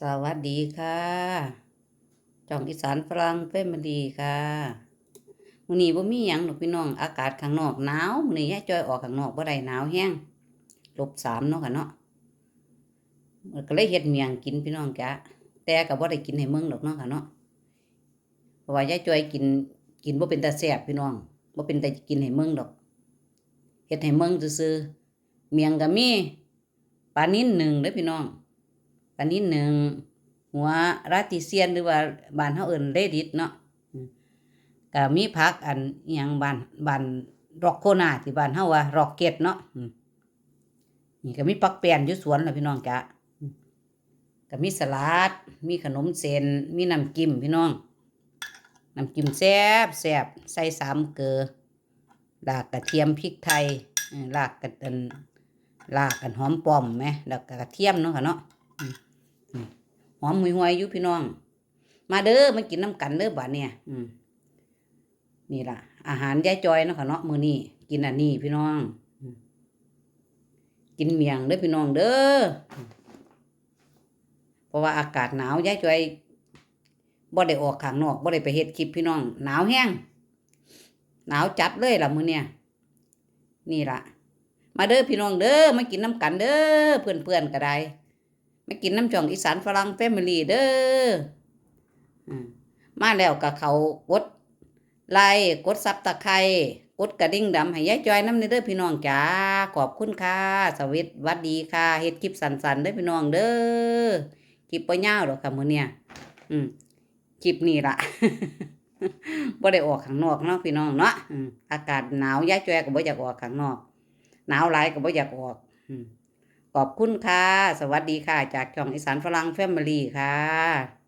สวัสดีค่ะจ่องอีสานฝรั่งเฟมิลีค่ะมื้อนี้บ่มีหยังดอกพี่น้อง อากาศข้างนอกหนาวมื้อนี้ยายจ้อยออกข้างนอกบ่ได้หนาวแฮงลบสามเนาะค่ะเนาะก็เลยเฮ็ดเมียงกินพี่น้องจ้ะแต่ก็บ่ได้กินให้เมืองดอกเนาะค่ะเนาะเพราะว่ายายจ้อยกินกินบ่เป็นตาแซ่บพี่น้องบ่เป็นตากินให้เมืองดอกเฮ็ดให้เมืองซื่อๆเมียงก็มีปลานิ่นหนึ่งเด้อพี่น้อง ปลานิ่นหนึ่งหัวราติเซียนหรือว่าบ้านเฮาเอิ้นเลดิตเนาะก็มีผักอันอหยังบ้านบ้านรอกโคนาที่บ้านเฮาว่ารอกเก็ดเนาะนี่ก็มีปักแป้นอยู่สวนล่ะพี่น้องจ้ะก็มีสลัด มีขนมเส้นมีน้ำจิ้มพี่น้อง น้ำจิ้มแซ่บแซ่บใส่สามเกลือลากกระเทียมพริกไทยลากกันอันลากกันหอมป้อมไหมแล้วก็กระเทียมเนาะค่ะเนาะ อมหุยหวยๆอยู่พี่น้อง มาเด้อมากินน้ำกันเด้อบัดเนี่ย อืมนี่ล่ะ อาหารยายจอยเนาะค่ะเนาะมื้อนี้กินอันนี้พี่น้อง กินเมียงเด้อพี่น้องเด้อเพราะว่าอากาศหนาวยายจอยบ่ได้ออกข้างนอกบ่ได้ไปเฮ็ดคลิปพี่น้อง หนาวแห้งหนาวจัดเลยล่ะมื้อเนี่ยนี่ล่ะ มาเด้อพี่น้องเด้อมากินน้ำกันเด้อเพื่อนๆก็ได้ มากินน้ำจ่องอีสานฝรั่งแฟมิลี่เด้ออืมมาแล้วกับเขากดไลค์กดซับตะไคร้กดกระดิ่งดำให้ยายจอยน้ำในเด้อพี่น้องจ้าขอบคุณค่ะ สวิตหวัดดีค่ะเฮ็ดคลิปสันๆเด้อพี่น้องเด้อคลิปบ่ยาวหรอกค่ะมื้อเนี่ยอืมคลิปนี้ล่ะบ่ได้ออกข้างนอกเนาะพี่น้องเนาะอืมอากาศหนาวยายจอยก็บ่อยากออกข้างนอก หนาวหลายก็บ่อยากออก อืม ขอบคุณค่ะ สวัสดีค่ะ จากช่องอีสานฝรั่งแฟมิลี่ค่ะ